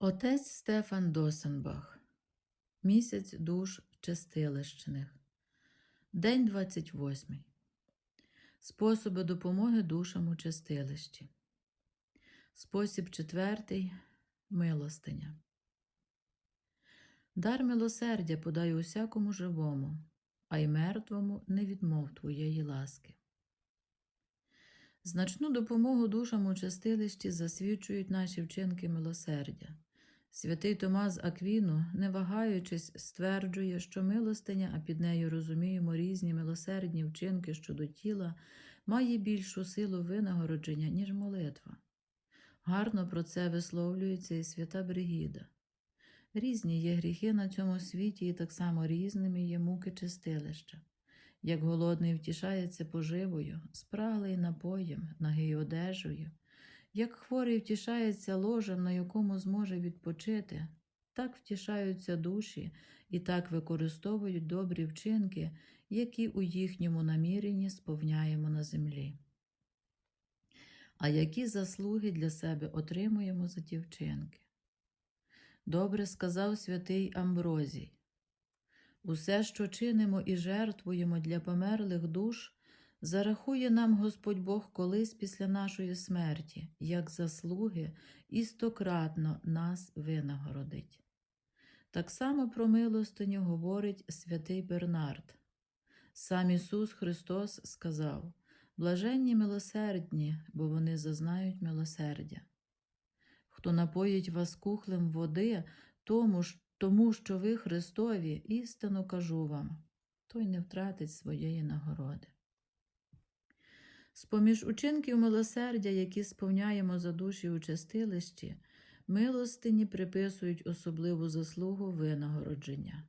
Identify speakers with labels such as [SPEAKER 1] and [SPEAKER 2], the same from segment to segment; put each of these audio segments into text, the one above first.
[SPEAKER 1] Отець Стефан Досенбах. Місяць душ чистилищних. День 28. Способи допомоги душам у чистилищі. Спосіб четвертий. Милостиня. Дар милосердя подай усякому живому, а й мертвому не відмов твоєї ласки. Значну допомогу душам у чистилищі засвідчують наші вчинки милосердя. Святий Томас Аквіну, не вагаючись, стверджує, що милостиня, а під нею розуміємо різні милосердні вчинки щодо тіла, має більшу силу винагородження, ніж молитва. Гарно про це висловлюється і свята Бригіда. Різні є гріхи на цьому світі, і так само різними є муки чистилища. Як голодний втішається поживою, спраглий напоєм, нагий одежею, як хворий втішається ложем, на якому зможе відпочити, так втішаються душі і так використовують добрі вчинки, які у їхньому наміренні сповняємо на землі. А які заслуги для себе отримуємо за ті вчинки? Добре сказав святий Амброзій. Усе, що чинимо і жертвуємо для померлих душ, зарахує нам Господь Бог колись після нашої смерті, як заслуги, і стократно нас винагородить. Так само про милостиню говорить святий Бернард. Сам Ісус Христос сказав: Блаженні милосердні, бо вони зазнають милосердя. Хто напоїть вас кухлем води, тому, тому що ви Христові, істину кажу вам, той не втратить своєї нагороди. З-поміж учинків милосердя, які сповняємо за душі у чистилищі, милостині приписують особливу заслугу винагородження.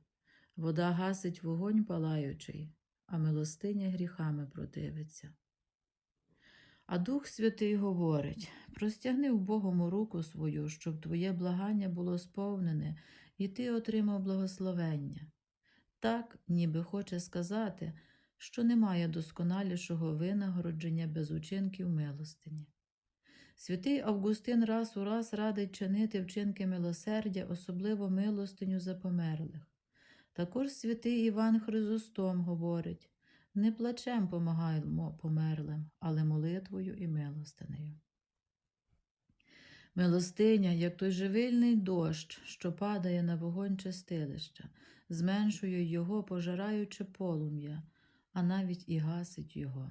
[SPEAKER 1] Вода гасить вогонь палаючий, а милостиня гріхами противиться. А Дух Святий говорить: простягни Богому руку свою, щоб твоє благання було сповнене, і ти отримав благословення. Так, ніби хоче сказати, що немає досконалішого винагородження без учинків милостині. Святий Августин раз у раз радить чинити вчинки милосердя, особливо милостиню за померлих. Також святий Іван Хризостом говорить не плачем помагаємо померлим, але молитвою і милостинею. Милостиня, як той живильний дощ, що падає на вогонь чистилища, зменшує його, пожираючи полум'я, а навіть і гасить його.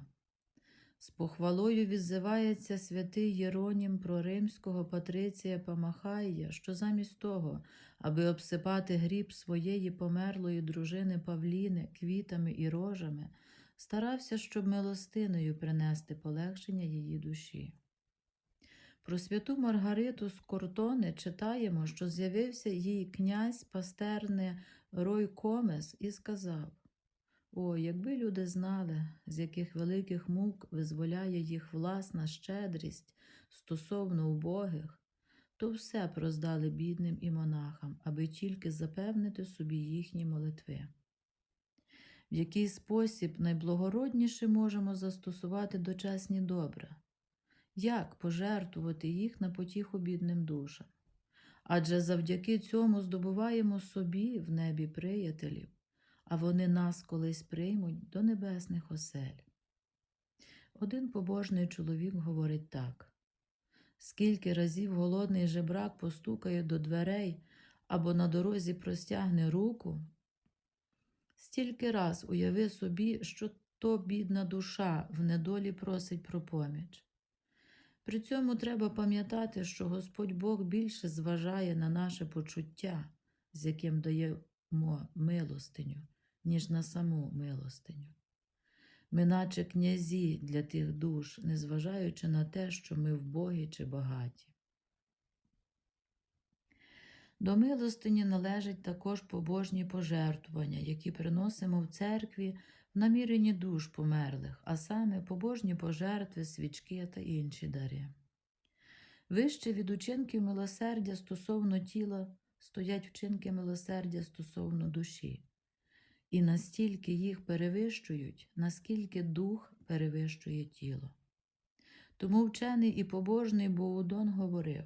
[SPEAKER 1] З похвалою відзивається святий Єронім про римського патриція Памахая, що замість того, аби обсипати гріб своєї померлої дружини Павліни квітами і рожами, старався, щоб милостиною принести полегшення її душі. Про святу Маргариту з Кортони читаємо, що з'явився їй князь пастерне Рой Комес і сказав: О, якби люди знали, з яких великих мук визволяє їх власна щедрість стосовно убогих, то все проздали бідним і монахам, аби тільки запевнити собі їхні молитви. В який спосіб найблагородніше можемо застосувати дочасні добра? Як пожертвувати їх на потіху бідним душам? Адже завдяки цьому здобуваємо собі в небі приятелів, а вони нас колись приймуть до небесних осель. Один побожний чоловік говорить так: скільки разів голодний жебрак постукає до дверей або на дорозі простягне руку, стільки раз уяви собі, що то бідна душа в недолі просить про поміч. При цьому треба пам'ятати, що Господь Бог більше зважає на наше почуття, з яким даємо милостиню, ніж на саму милостиню. Ми, наче князі для тих душ, незважаючи на те, що ми вбогі чи багаті. До милостині належать також побожні пожертвування, які приносимо в церкві в наміренні душ померлих, а саме побожні пожертви, свічки та інші дари. Вище від учинків милосердя стосовно тіла стоять вчинки милосердя стосовно душі, і настільки їх перевищують, наскільки дух перевищує тіло. Тому вчений і побожний Боудон говорив: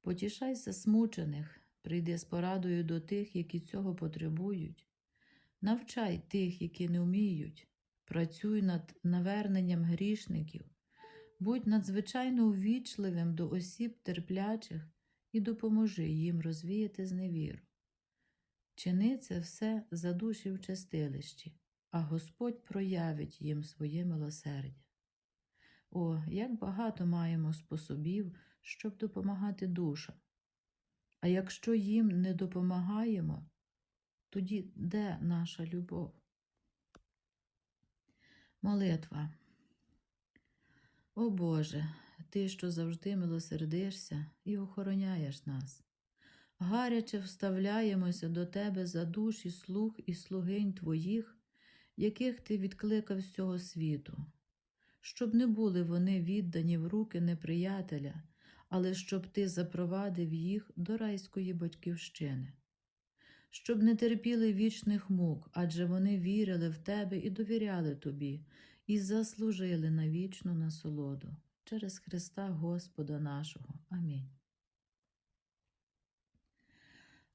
[SPEAKER 1] Потішайся смучених, прийди з порадою до тих, які цього потребують. Навчай тих, які не вміють, працюй над наверненням грішників, будь надзвичайно увічливим до осіб терплячих і допоможи їм розвіяти зневіру. Чини це все за душі в чистилищі, а Господь проявить їм своє милосердя. О, як багато маємо способів, щоб допомагати душам. А якщо їм не допомагаємо, тоді де наша любов? Молитва. О Боже, Ти, що завжди милосердишся і охороняєш нас. Гаряче вставляємося до Тебе за душі слуг і слугинь Твоїх, яких Ти відкликав з цього світу, щоб не були вони віддані в руки неприятеля, але щоб Ти запровадив їх до райської батьківщини, щоб не терпіли вічних мук, адже вони вірили в Тебе і довіряли Тобі, і заслужили на вічну насолоду через Христа Господа нашого. Амінь.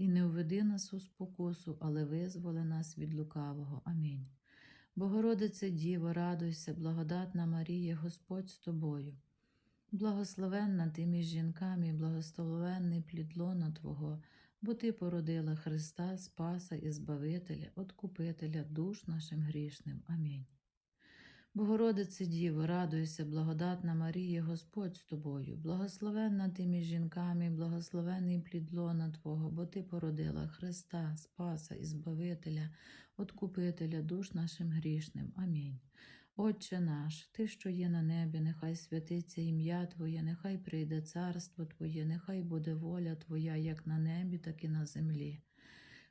[SPEAKER 1] І не введи нас у спокусу, але визволи нас від лукавого. Амінь. Богородице Діво, радуйся, благодатна Марія, Господь з тобою. Благословенна ти між жінками, і благословенний плід Твого, бо Ти породила Христа, Спаса і Збавителя, Откупителя душ нашим грішним. Амінь. Богородице Діво, радуйся, благодатна Марія, Господь з тобою, благословенна ти між жінками, і благословенний плід лона Твого, бо Ти породила Христа, Спаса і Збавителя, Откупителя душ нашим грішним. Амінь. Отче наш, Ти, що є на небі, нехай святиться ім'я Твоє, нехай прийде царство Твоє, нехай буде воля Твоя, як на небі, так і на землі.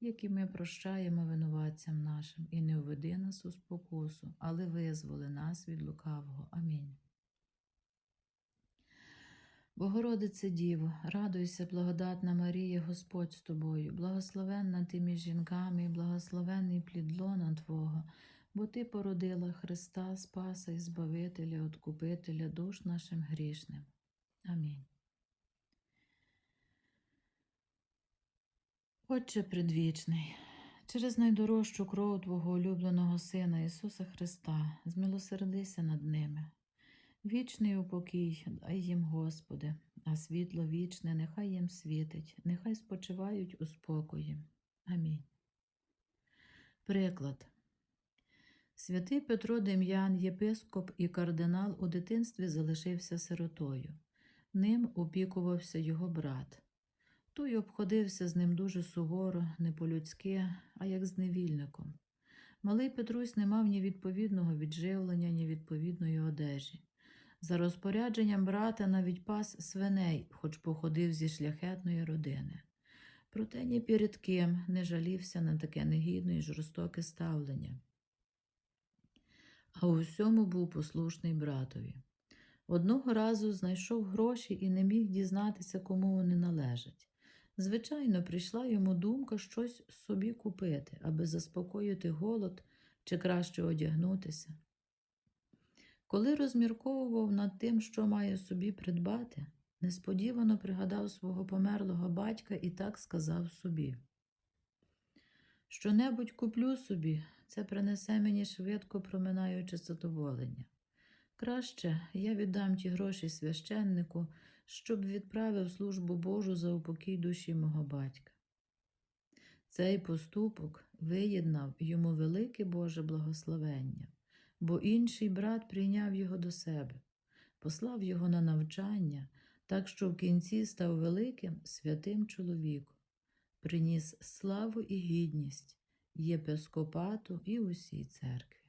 [SPEAKER 1] які ми прощаємо винуватцям нашим, і не введи нас у спокусу, але визволи нас від лукавого. Амінь. Богородице Діво, радуйся, благодатна Марія, Господь з тобою, благословенна ти між жінками, і благословенний плід Твого, бо Ти породила Христа, Спаса і Збавителя, Откупителя душ нашим грішним. Амінь. Отче предвічний, через найдорожчу кров Твого улюбленого Сина Ісуса Христа, змилосердися над ними. Вічний упокій дай їм, Господи, а світло вічне нехай їм світить, нехай спочивають у спокої. Амінь. Приклад. Святий Петро Дем'ян, єпископ і кардинал у дитинстві залишився сиротою. Ним опікувався його брат. Той обходився з ним дуже суворо, не по-людськи, а як з невільником. Малий Петрусь не мав ні відповідного відживлення, ні відповідної одежі. За розпорядженням брата навіть пас свиней, хоч походив зі шляхетної родини. Проте ні перед ким не жалівся на таке негідне і жорстоке ставлення. А у всьому був послушний братові. Одного разу знайшов гроші і не міг дізнатися, кому вони належать. Звичайно, прийшла йому думка щось собі купити, аби заспокоїти голод чи краще одягнутися. Коли розмірковував над тим, що має собі придбати, несподівано пригадав свого померлого батька і так сказав собі. Що-небудь куплю собі, це принесе мені швидко проминаюче задоволення. Краще я віддам ті гроші священнику, щоб відправив службу Божу за упокій душі мого батька. Цей поступок виєднав йому велике Боже благословення, бо інший брат прийняв його до себе, послав його на навчання, так що в кінці став великим святим чоловіком, приніс славу і гідність єпископату і усій церкві.